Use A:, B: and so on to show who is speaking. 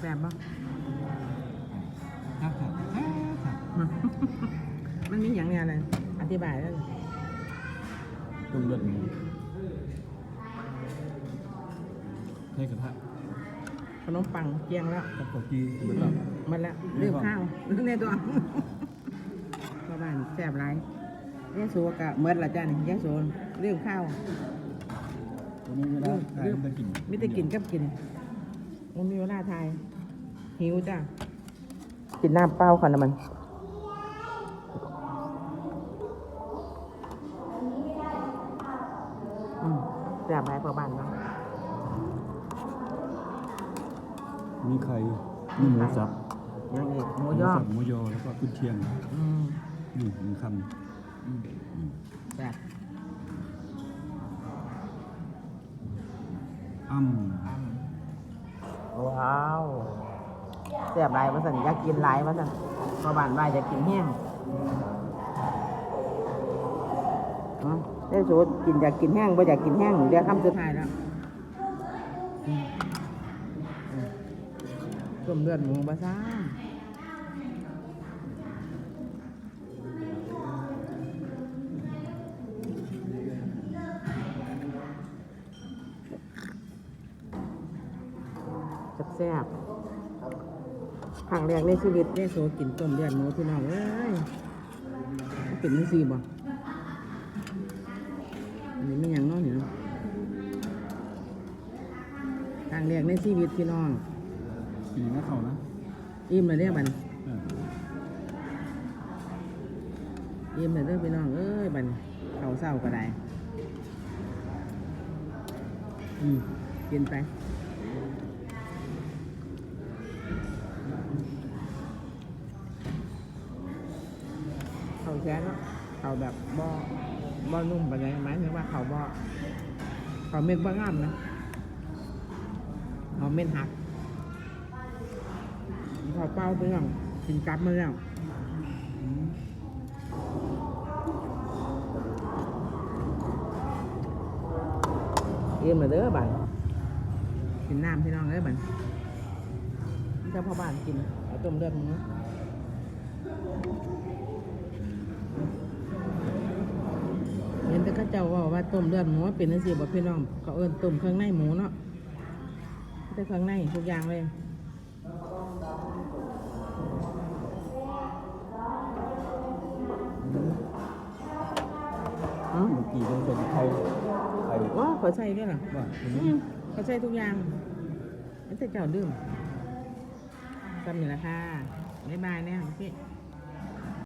A: แซ่บปะ
B: ครับครับครับ
A: มันมีอย่างเนี้ยอะไรอธิบายแล้ว
B: ต้มเลือดหมูให้กระทะ
A: ขนมปังเกียงแล้ว
B: กับข้าวจีเหมือนเรา
A: มันแล้วเรื่องข้าวในตัวพ่อบ้านแซ่บไรยายโซกะเมื่อละจ้านี่ยายโซเรื่องข้าว
B: วันนี้เวลาทานจะกิน
A: มิแต่กินกับกิน มันมีเวลาทาย หิวจ้ะ กินน้ำเปล่าค่ะนะมันอืมแซ่บไรพ่อบ้านเนาะ
B: มีไข่มีหมูสับ
A: ยังอีกหมูย่อ
B: สับหมูยอแล้วก็กุนเชียง
A: อืม
B: นี่หนึ่งค
A: อืมแซ่บำ
B: อ้ำ
A: ว้าวเสียบไรมาสั่นอยากกินไรมาสั่นพอบานว่าจะกินแห้งอ๋อได้สูตรกินอยากกินแห้งบ่อยากกินแห้งเดี๋ยวคำสุดท้ายแล้วต้มเลือดหมูบะซ่า แซ่บๆครั้งแรกในชีวิตได้โซกินต้มเลือดหมูพี่น้องเอ้ยมันเป็นจังซี่บ่อันนี้ไม่ยังเน้อยเนี่ยครั้งแรกในชีวิตพี่น้อง
B: กินกับเขานะ
A: อิ่มเลยเด้อบัดน
B: เออ
A: อิ่มเลยเด้อพี่น้องเอ้ยบัดนเขาวเศร้าก็ได้อืมกินไปเขาว แช่เนาะเขาแบบบ่บ่นุ่มไปเลยหมายถึงว่าเขาบ่เขาเม็ดบ่งามนะเขาเม็ดหักเขาเป้าไปแล้วกินกลับมาแล้ว
B: อืม
A: เอ็มเลยเด้อบันกินน้ำพี่น้องเด้อบันเจ้าพ่อบ้านกินเอาต้มเลือดหมูเห็นแต่ เข้าเจ้าว่าว่าต้มเลือดหมูเป็นนั่นสิบ่พี่น้องเขาเอิ้นต้มเครื่องในหมูเนาะแต่เครื่องในทุกอย่างเลยอ๋อ
B: เมื่อกี้ต้องเป็นไข่ไข่
A: ว้าขอใส่ด้วยเหรอ
B: ว่าเห็นไหม
A: อืมเขาใช้ทุกอย่างมันจะเจ้าดื่มซ้ำนี่ละค่ะบ๊ายบายเนี่ยพี่
B: บ